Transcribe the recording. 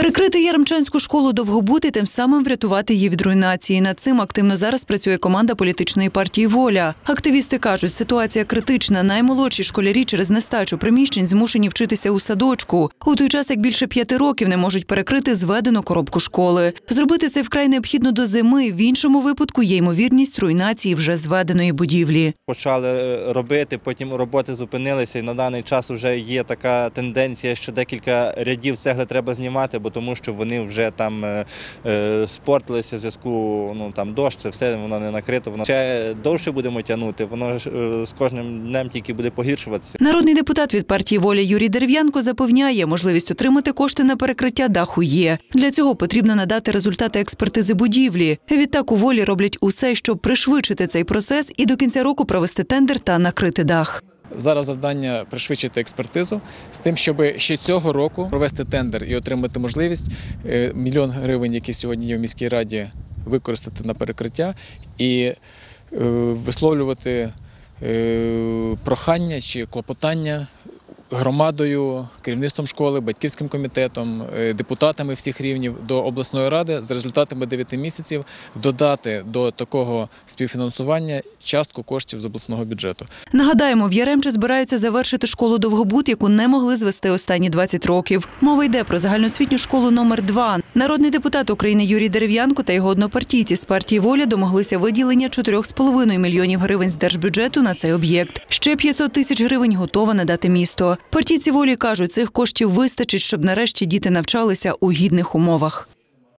Перекрити Яремчанську школу довгобути, тим самим врятувати її від руйнації. Над цим активно зараз працює команда політичної партії Воля. Активісти кажуть, ситуація критична. Наймолодші школярі через нестачу приміщень змушені вчитися у садочку. У той час, як більше п'яти років не можуть перекрити зведену коробку школи. Зробити це вкрай необхідно до зими. В іншому випадку є ймовірність руйнації вже зведеної будівлі. почали е, робити, потім роботи зупинилися. І на даний час вже є така тенденція, що декілька рядів цегли треба знімати, бо тому що вони вже там е, е, спортилися в зв'язку. Ну там дощ, це все воно не накрито. Воно ще довше будемо тягнути. Воно ж е, з кожним днем тільки буде погіршуватися. Народний депутат від партії Воля Юрій Дерев'янко запевняє, можливість отримати кошти на перекриття даху є. Для цього потрібно надати результати експертизи будівлі. Відтак у волі роблять усе, щоб пришвидшити цей процес і до кінця року провести тендер та накрити дах. Зараз завдання пришвидшити експертизу з тим, щоб ще цього року провести тендер і отримати можливість е, мільйон гривень, які сьогодні є в міській раді, використати на перекриття і е, висловлювати е, прохання чи клопотання громадою, керівництвом школи, батьківським комітетом, е, депутатами всіх рівнів до обласної ради з результатами 9 місяців додати до такого співфінансування частку коштів з обласного бюджету. Нагадаємо, в Яремче збираються завершити школу довгобут, яку не могли звести останні 20 років. Мова йде про загальноосвітню школу номер 2 Народний депутат України Юрій Дерев'янко та його однопартійці з партії Воля домоглися виділення 4,5 мільйонів гривень з держбюджету на цей об'єкт. Ще 500 тисяч гривень готове надати місто. Партійці волі кажуть, цих коштів вистачить, щоб нарешті діти навчалися у гідних умовах.